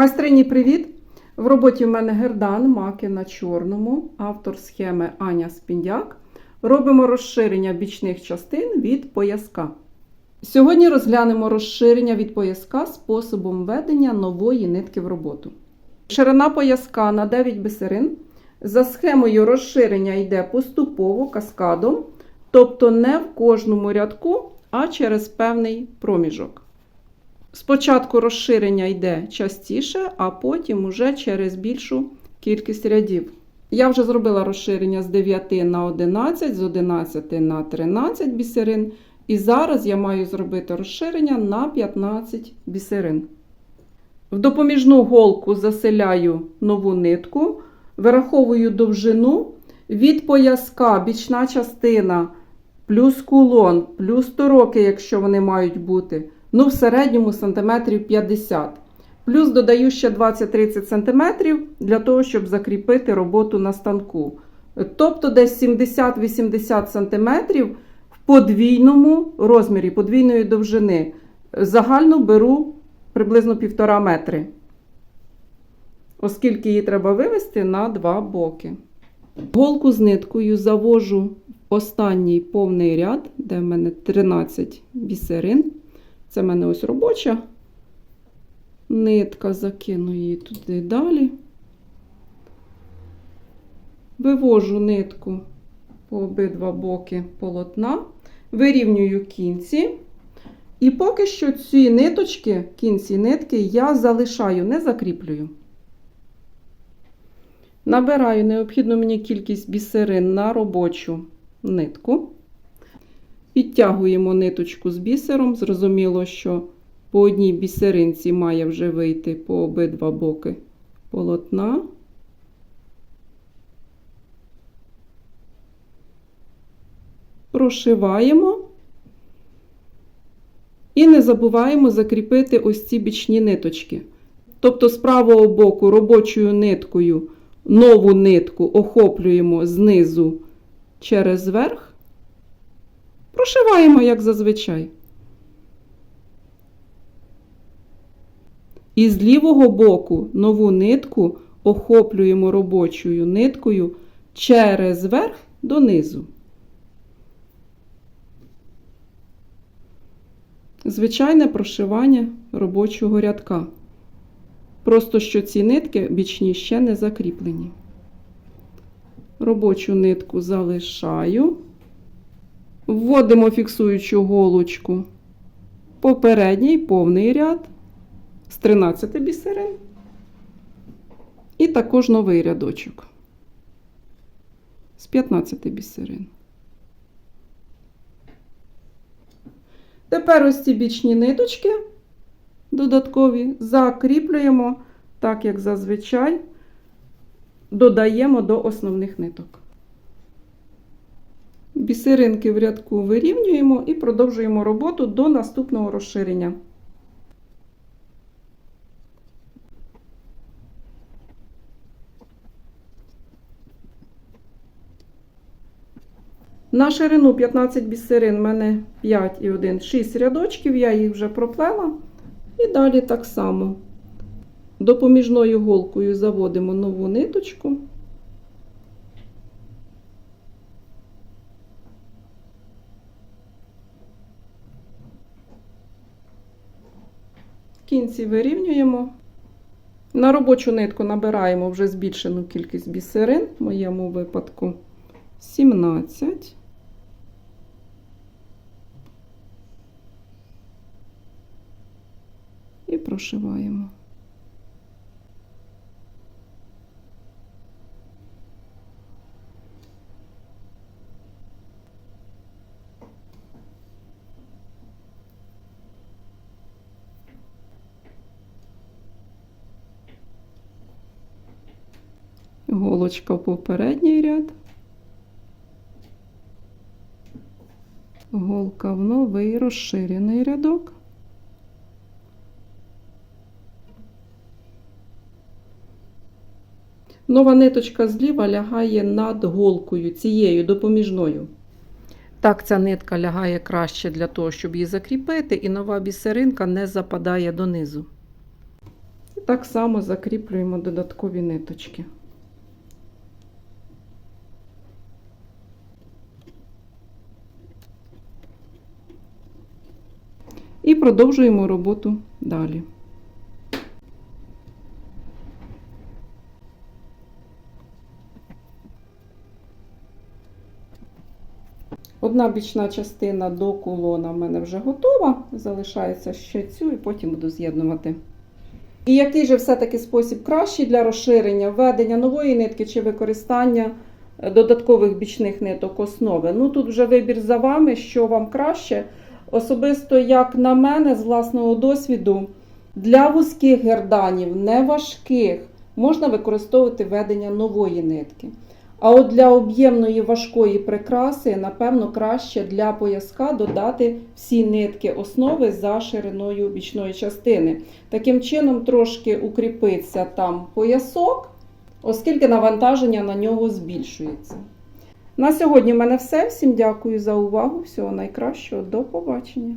Майстрині, привіт! В роботі в мене гердан, маки на чорному, автор схеми Аня Спіндяк. Робимо розширення бічних частин від пояска. Сьогодні розглянемо розширення від пояска способом введення нової нитки в роботу. Ширина пояска на 9 бисерин. За схемою розширення йде поступово каскадом, тобто не в кожному рядку, а через певний проміжок. Спочатку розширення йде частіше, а потім уже через більшу кількість рядів. Я вже зробила розширення з 9 на 11, з 11 на 13 бісерин. І зараз я маю зробити розширення на 15 бісерин. В допоміжну голку заселяю нову нитку, вираховую довжину від пояска бічна частина, плюс кулон, плюс тороки, якщо вони мають бути. Ну, в середньому сантиметрів 50. Плюс додаю ще 20-30 см для того, щоб закріпити роботу на станку. Тобто десь 70-80 см в подвійному розмірі, подвійної довжини. Загально беру приблизно 1,5 метри, оскільки її треба вивести на два боки. Голку з ниткою завожу останній повний ряд, де в мене 13 бісерин. Це в мене ось робоча нитка, закину її туди далі. Вивожу нитку по обидва боки полотна, вирівнюю кінці. І поки що ці ниточки, кінці нитки, я залишаю, не закріплюю. Набираю необхідну мені кількість бісерин на робочу нитку. Підтягуємо ниточку з бісером. Зрозуміло, що по одній бісеринці має вже вийти по обидва боки полотна. Прошиваємо і не забуваємо закріпити ось ці бічні ниточки. Тобто з правого боку робочою ниткою нову нитку охоплюємо знизу через верх. Прошиваємо, як зазвичай. І з лівого боку нову нитку охоплюємо робочою ниткою через верх донизу. Звичайне прошивання робочого рядка. Просто що ці нитки бічні ще не закріплені. Робочу нитку залишаю. Вводимо фіксуючу голочку попередній повний ряд з 13 бісерин. І також новий рядочок з 15 бісерин. Тепер ось ці бічні ниточки додаткові закріплюємо, так як зазвичай, додаємо до основних ниток. Бісеринки в рядку вирівнюємо і продовжуємо роботу до наступного розширення. На ширину 15 бісерин в мене 5 і 1, 6 рядочків, я їх вже проплела. І далі так само допоміжною голкою заводимо нову ниточку. Кінці вирівнюємо. На робочу нитку набираємо вже збільшену кількість бісерин, в моєму випадку 17. І прошиваємо. Голочка в попередній ряд. Голка в новий розширений рядок. Нова ниточка зліва лягає над голкою, цією допоміжною. Так, ця нитка лягає краще для того, щоб її закріпити, і нова бісеринка не западає донизу. Так само закріплюємо додаткові ниточки. Продовжуємо роботу далі. Одна бічна частина до кулона в мене вже готова. Залишається ще цю і потім буду з'єднувати. І який же все-таки спосіб кращий для розширення, введення нової нитки чи використання е, додаткових бічних ниток основи? Ну тут вже вибір за вами, що вам краще. Особисто, як на мене, з власного досвіду, для вузьких герданів, не важких, можна використовувати введення нової нитки. А от для об'ємної важкої прикраси, напевно, краще для пояска додати всі нитки основи за шириною бічної частини. Таким чином трошки укріпиться там поясок, оскільки навантаження на нього збільшується. На сьогодні в мене все. Всім дякую за увагу. Всього найкращого. До побачення.